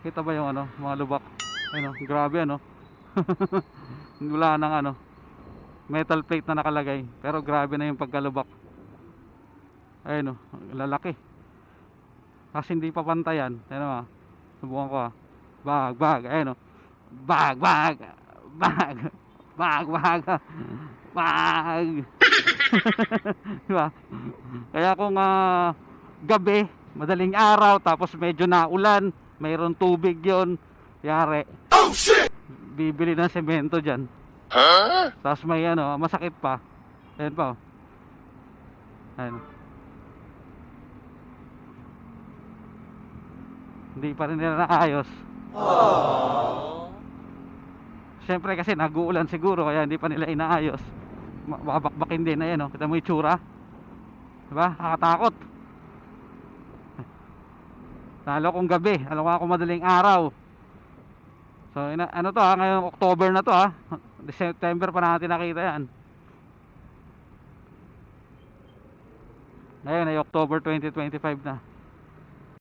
Kita ba yung ano, mga lubak? Ano, grabe ano. Wala nang ano. Metal plate na nakalagay. Pero grabe na yung pagkalubak. Ayun oh, lalaki. Kasi hindi pa pantayan. Ayun ah. Subukan ko ah. Bag, bag. Ayun oh. Bag, bag. Bag. Bag, bag. Bag. diba? Kaya kung ah, gabi, madaling araw, tapos medyo naulan, mayroon tubig yon yari. Oh shit! Bibili ng semento dyan. Tapos may ano, masakit pa. Ayan pa. oh. Ayan. Hindi pa rin nila naayos. Siyempre kasi nag-uulan siguro kaya hindi pa nila inaayos. Babakbakin din ayan oh. Kita mo yung tsura. Diba? Nakakatakot. Lalo kung gabi, alam ko madaling araw. So ina, ano to ha, ngayong October na to ha. September pa natin nakita yan. Ngayon ay October 2025 na.